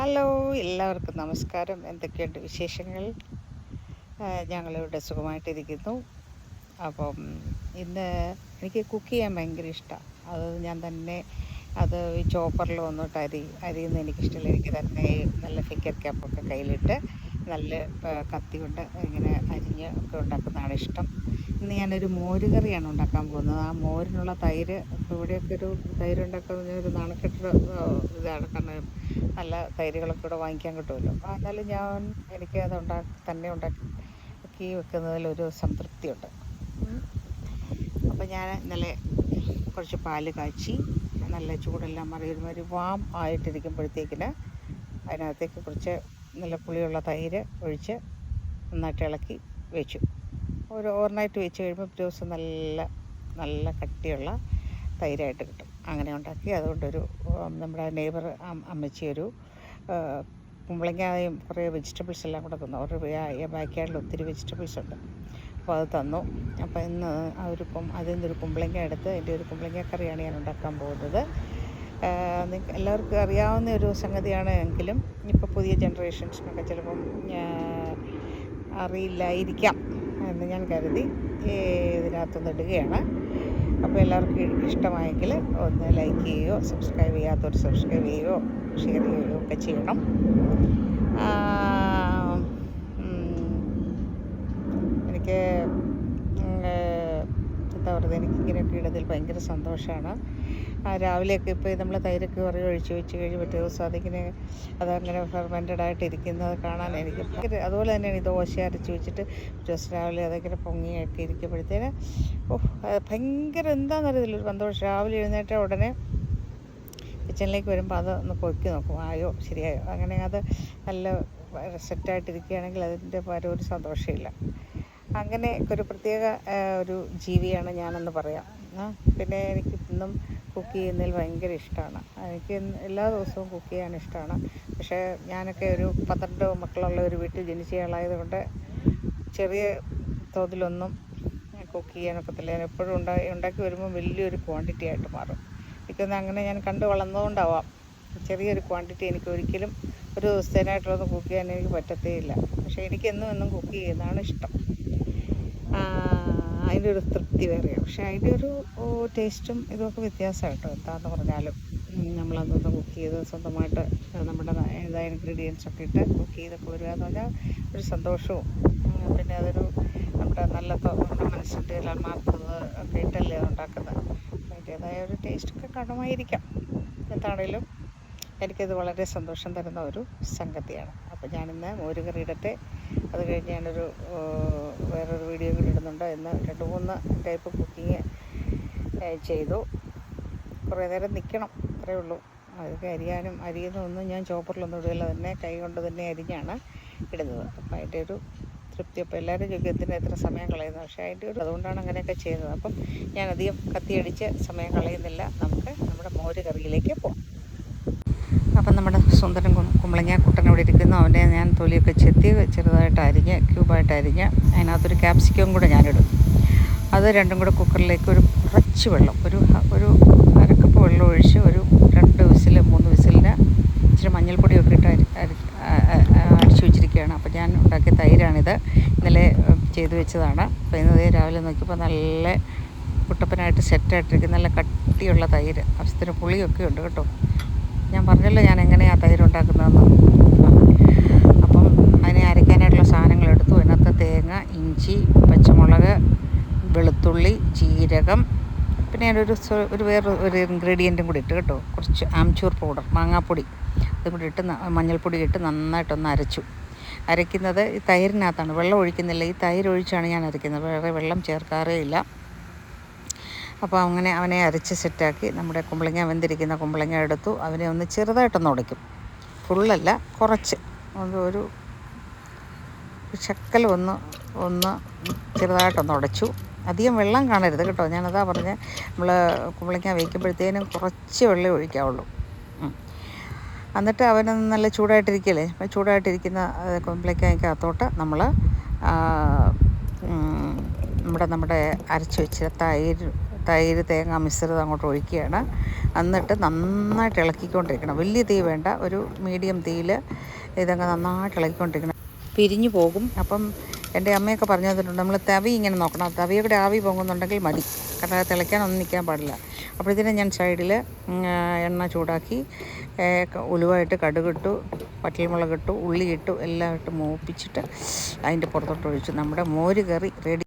Hello എല്ലാവർക്കും നമസ്കാരം. എന്തൊക്കെയുണ്ട് വിശേഷങ്ങൾ? ഞങ്ങളിവിടെ സുഖമായിട്ടിരിക്കുന്നു. അപ്പം ഇന്ന് എനിക്ക് കുക്ക് ചെയ്യാൻ ഭയങ്കര ഇഷ്ടമാണ് അത് ഞാൻ തന്നെ അത് ഈ ചോപ്പറിൽ വന്നിട്ട് അരി അരിയുന്ന എനിക്കിഷ്ടമില്ല എനിക്ക് തന്നെ നല്ല ഫിക്കർ ക്യാപ്പൊക്കെ കയ്യിലിട്ട് നല്ല കത്തി കൊണ്ട് ഇങ്ങനെ അരിഞ്ഞ് ഒക്കെ ഉണ്ടാക്കുന്നതാണ് ഇഷ്ടം. ഇന്ന് ഞാനൊരു മോര് കറിയാണ് ഉണ്ടാക്കാൻ പോകുന്നത്. ആ മോരിനുള്ള തൈര് ഇവിടെയൊക്കെ ഒരു തൈര് ഉണ്ടാക്കുന്ന ഒരു നാണക്കെട്ട് ഇതാണ്. കാരണം നല്ല തൈരുകളൊക്കെ ഇവിടെ വാങ്ങിക്കാൻ കിട്ടുമല്ലോ. അപ്പോൾ എന്നാലും ഞാൻ എനിക്ക് അത് ഉണ്ടാക്കി തന്നെ ഉണ്ടാക്കി വെക്കുന്നതിൽ ഒരു സംതൃപ്തിയുണ്ട്. അപ്പോൾ ഞാൻ ഇന്നലെ കുറച്ച് പാൽ കാച്ചി നല്ല ചൂടെല്ലാം മാറി ഒരുമാതിരി വാം ആയിട്ടിരിക്കുമ്പോഴത്തേക്കിന് അതിനകത്തേക്ക് കുറച്ച് നല്ല പുളിയുള്ള തൈര് ഒഴിച്ച് നന്നായിട്ട് ഇളക്കി വെച്ചു. ഒരു ഓവർനൈറ്റ് വെച്ച് കഴിയുമ്പോൾ പിറ്റേ ദിവസം നല്ല നല്ല കട്ടിയുള്ള തൈരായിട്ട് കിട്ടും. അങ്ങനെ ഉണ്ടാക്കി അതുകൊണ്ടൊരു നമ്മുടെ നെയ്ബർ അമ്മച്ചി ഒരു കുമ്പളങ്ങയും കുറേ വെജിറ്റബിൾസ് എല്ലാം കൂടെ തന്നു. അവരുടെ ബാക്ക് യാർഡിൽ ഒത്തിരി വെജിറ്റബിൾസ് ഉണ്ട്. അപ്പോൾ അത് തന്നു. അപ്പോൾ ഇന്ന് ആ ഒരു അതിൽ നിന്നൊരു കുമ്പളങ്ങ എടുത്ത് എന്റെ ഒരു കുമ്പളങ്ങ കറിയാണ് ഞാൻ ഉണ്ടാക്കാൻ പോകുന്നത്. എല്ലാവർക്കും അറിയാവുന്ന ഒരു സംഗതിയാണ് എങ്കിലും ഇപ്പോൾ പുതിയ ജനറേഷൻസിനൊക്കെ ചിലപ്പം അറിയില്ലായിരിക്കാം എന്ന് ഞാൻ കരുതി. ഇതിനകത്തുനിന്ന് ഇതിനകത്തൊന്ന് ഇടുകയാണ്. അപ്പോൾ എല്ലാവർക്കും ഇഷ്ടമായെങ്കിൽ ഒന്ന് ലൈക്ക് ചെയ്യുകയോ സബ്സ്ക്രൈബ് ചെയ്യാത്തവർ സബ്സ്ക്രൈബ് ചെയ്യുകയോ ഷെയർ ചെയ്യുകയോ ഒക്കെ ചെയ്യണം. എനിക്ക് എന്താ പറയുക എനിക്കിങ്ങനെയൊക്കെ ഇടുന്നതിൽ ഭയങ്കര സന്തോഷമാണ്. രാവിലെയൊക്കെ ഇപ്പോൾ നമ്മൾ തൈരൊക്കെ കുറേ ഒഴിച്ച് വെച്ച് കഴിഞ്ഞ് പിറ്റേ ദിവസം അതിങ്ങനെ അതങ്ങനെ ഫെർമെന്റഡ് ആയിട്ട് ഇരിക്കുന്നത് കാണാൻ എനിക്ക് ഭയങ്കര അതുപോലെ തന്നെയാണ് ഈ ദോശ അരച്ച് വെച്ചിട്ട് ദിവസം രാവിലെ അതങ്ങനെ പൊങ്ങിയൊക്കെ ഇരിക്കുമ്പോഴത്തേന് അത് ഭയങ്കര എന്താണെന്നറിയത്തില്ല ഒരു സന്തോഷം രാവിലെ എഴുന്നേറ്റ ഉടനെ കിച്ചണിലേക്ക് വരുമ്പോൾ അത് ഒന്ന് പൊക്കി നോക്കും ആയോ ശരിയായോ അങ്ങനെ അത് നല്ല സെറ്റായിട്ടിരിക്കുകയാണെങ്കിൽ അതിന്റെ പരം ഒരു സന്തോഷമില്ല. അങ്ങനെ ഒരു പ്രത്യേക ഒരു ജീവിയാണ് ഞാനെന്ന് പറയാം. ആ, പിന്നെ എനിക്ക് ഇന്നും കുക്ക് ചെയ്യുന്നതിൽ ഭയങ്കര ഇഷ്ടമാണ് എനിക്ക് എല്ലാ ദിവസവും കുക്ക് ചെയ്യാൻ ഇഷ്ടമാണ് പക്ഷേ ഞാനൊക്കെ ഒരു പന്ത്രണ്ട് മക്കളുള്ള ഒരു വീട്ടിൽ ജനിച്ച ആളായതുകൊണ്ട് ചെറിയ തോതിലൊന്നും കുക്ക് ചെയ്യാനൊക്കത്തില്ല ഞാൻ എപ്പോഴും ഉണ്ടാക്കി ഉണ്ടാക്കി വരുമ്പോൾ വലിയൊരു ക്വാണ്ടിറ്റി ആയിട്ട് മാറും. എനിക്കൊന്ന് അങ്ങനെ ഞാൻ കണ്ടു വളർന്നതുകൊണ്ടാവാം ചെറിയൊരു ക്വാണ്ടിറ്റി എനിക്ക് ഒരിക്കലും ഒരു ദിവസത്തേനായിട്ടുള്ളത് കുക്ക് ചെയ്യാൻ എനിക്ക് പറ്റത്തേ ഇല്ല പക്ഷേ എനിക്ക് എന്നും കുക്ക് ചെയ്യുന്നതാണ് ഇഷ്ടം. അതിന്റെ ഒരു തൃപ്തി വേറെയാണ്. പക്ഷേ അതിന്റെ ഒരു ടേസ്റ്റും ഇതൊക്കെ വ്യത്യാസമാണ് കേട്ടോ. എന്താന്ന് പറഞ്ഞാലും. നമ്മളതൊന്ന് കുക്ക് ചെയ്ത് സ്വന്തമായിട്ട് നമ്മുടെ ഇതായ ഇൻഗ്രീഡിയൻസ് ഒക്കെ ഇട്ട് കുക്ക് ചെയ്തൊക്കെ വരിക എന്ന് പറഞ്ഞാൽ ഒരു സന്തോഷവും. പിന്നെ അതൊരു നമ്മുടെ നല്ല നമ്മുടെ മനസ്സിന്റെ ആത്മാർത്ഥത ഒക്കെ ഇട്ടല്ലേ ഉണ്ടാക്കുന്നത്. അതിന്റേതായ ഒരു ടേസ്റ്റൊക്കെ കാണുമായിരിക്കാം. എന്താണേലും. എനിക്കത് വളരെ സന്തോഷം തരുന്ന ഒരു സംഗതിയാണ്. അപ്പോൾ ഞാനിന്ന് മോരുകറി ഇടട്ടെ അത് കഴിഞ്ഞ് ഞാനൊരു വേറൊരു വീഡിയോ കൂടി ഇടുന്നുണ്ട്. ഇന്ന് രണ്ട് മൂന്ന് ടൈപ്പ് കുക്കിങ് ചെയ്തു. കുറേ നേരം നിൽക്കണം അത്രേ ഉള്ളൂ. അതൊക്കെ അരിയാനും അരിയുന്നതൊന്നും ഞാൻ ചോപ്പറിലൊന്നും ഇടുകയില്ല തന്നെ കൈ കൊണ്ട് തന്നെ അരിഞ്ഞാണ് ഇടുന്നത്. അപ്പം അതിന്റെ ഒരു തൃപ്തി. അപ്പോൾ എല്ലാവരും ചോദിക്കും എന്തിനാ എത്ര സമയം കളയുന്നത്? പക്ഷേ അതിന്റെ ഒരു അതുകൊണ്ടാണ് അങ്ങനെയൊക്കെ ചെയ്യുന്നത്. അപ്പം ഞാൻ അധികം കത്തിയടിച്ച് സമയം കളയുന്നില്ല. നമുക്ക് നമ്മുടെ മോര് കറിയിലേക്ക് പോകാം. അപ്പം നമ്മുടെ സുന്ദരൻ കുമ്പളങ്ങ കുട്ടൻ ഇവിടെ ഇരിക്കുന്നു. അവന്റെ ഞാൻ തൊലിയൊക്കെ ചെത്തി ചെറുതായിട്ട് അരിഞ്ഞ് ക്യൂബായിട്ട് അരിഞ്ഞ് അതിനകത്തൊരു ക്യാപ്സിക്കം കൂടെ ഞാനിടും. അത് രണ്ടും കൂടെ കുക്കറിലേക്ക് ഒരു കുറച്ച് വെള്ളം ഒരു ഒരു അരക്കപ്പ് വെള്ളം ഒഴിച്ച് ഒരു രണ്ട് വിസിൽ മൂന്ന് വിസിലിന് ഇച്ചിരി മഞ്ഞൾപ്പൊടിയൊക്കെ ഇട്ട് അടിച്ചു വെച്ചിരിക്കുകയാണ്. അപ്പോൾ ഞാൻ ഉണ്ടാക്കിയ തൈരാണിത്. ഇന്നലെ ചെയ്തു വെച്ചതാണ്. അപ്പോൾ ഇന്ന് രാവിലെ നോക്കിയപ്പോൾ നല്ല കുട്ടപ്പനായിട്ട് സെറ്റായിട്ടിരിക്കുന്ന നല്ല കട്ടിയുള്ള തൈര്. ആവശ്യത്തിന് പുളിയൊക്കെ ഉണ്ട് കേട്ടോ. ഞാൻ പറഞ്ഞല്ലോ ഞാൻ എങ്ങനെയാണ് തൈരുണ്ടാക്കുന്നതെന്ന് അപ്പം അതിനെ അരയ്ക്കാനായിട്ടുള്ള സാധനങ്ങൾ എടുത്തു അതിനകത്ത് തേങ്ങ ഇഞ്ചി പച്ചമുളക് വെളുത്തുള്ളി ജീരകം പിന്നെ ഞാൻ ഒരു വേറെ ഒരു ഇൻഗ്രീഡിയന്റും കൂടി ഇട്ട് കേട്ടോ. കുറച്ച് ആംചൂർ പൗഡർ മാങ്ങാപ്പൊടി. അതും കൂടി ഇട്ട് മഞ്ഞൾപ്പൊടി ഇട്ട് നന്നായിട്ടൊന്ന് അരച്ചു. അരയ്ക്കുന്നത് ഈ തൈരിനകത്താണ്. വെള്ളം ഒഴിക്കുന്നില്ല. ഈ തൈര് ഒഴിച്ചാണ് ഞാൻ അരയ്ക്കുന്നത്. വേറെ വെള്ളം ചേർക്കാറേ ഇല്ല. അപ്പോൾ അങ്ങനെ അവനെ അരച്ച് സെറ്റാക്കി നമ്മുടെ കുമ്പളങ്ങ വെന്തിരിക്കുന്ന കുമ്പളങ്ങ എടുത്തു. അവനെ ഒന്ന് ചെറുതായിട്ടൊന്ന് ഉടയ്ക്കും. ഫുള്ളല്ല കുറച്ച്. ഒരു ശക്കൽ ഒന്ന് ഒന്ന് ചെറുതായിട്ടൊന്ന് ഉടച്ചു. അധികം വെള്ളം കാണരുത് കേട്ടോ. ഞാനതാ പറഞ്ഞ് നമ്മൾ കുമ്പളങ്ങ വയ്ക്കുമ്പോഴത്തേനും കുറച്ച് വെള്ളം ഒഴിക്കാവുള്ളൂ. എന്നിട്ട് അവനൊന്ന് നല്ല ചൂടായിട്ടിരിക്കല്ലേ? അപ്പം ചൂടായിട്ടിരിക്കുന്ന കുമ്പളങ്ങയ്ക്കകത്തോട്ട് നമ്മൾ നമ്മുടെ നമ്മുടെ അരച്ച് വെച്ച തൈര് തൈര് തേങ്ങ മിശ്രിതം അങ്ങോട്ട് ഒഴിക്കുകയാണ്. എന്നിട്ട് നന്നായിട്ട് ഇളക്കിക്കൊണ്ടിരിക്കണം. വലിയ തീ വേണ്ട ഒരു മീഡിയം തീയിൽ ഇതങ്ങ് നന്നായിട്ട് ഇളക്കിക്കൊണ്ടിരിക്കണം. പിരിഞ്ഞു പോകും. അപ്പം എന്റെ അമ്മയൊക്കെ പറഞ്ഞു തന്നിട്ടുണ്ട് നമ്മൾ തവി ഇങ്ങനെ നോക്കണം. തവിയുടെ ആവി പൊങ്ങുന്നുണ്ടെങ്കിൽ മതി. കാരണം തിളയ്ക്കാനൊന്നും നിൽക്കാൻ പാടില്ല. അപ്പോഴത്തേനും ഞാൻ സൈഡിൽ എണ്ണ ചൂടാക്കി ഉലുവായിട്ട് കടുകിട്ടു ഇട്ടു ഉള്ളി ഇട്ടു എല്ലാം ഇട്ട് മൂപ്പിച്ചിട്ട് അതിന്റെ പുറത്തോട്ട് ഒഴിച്ചു. നമ്മുടെ മോര് കറി റെഡി.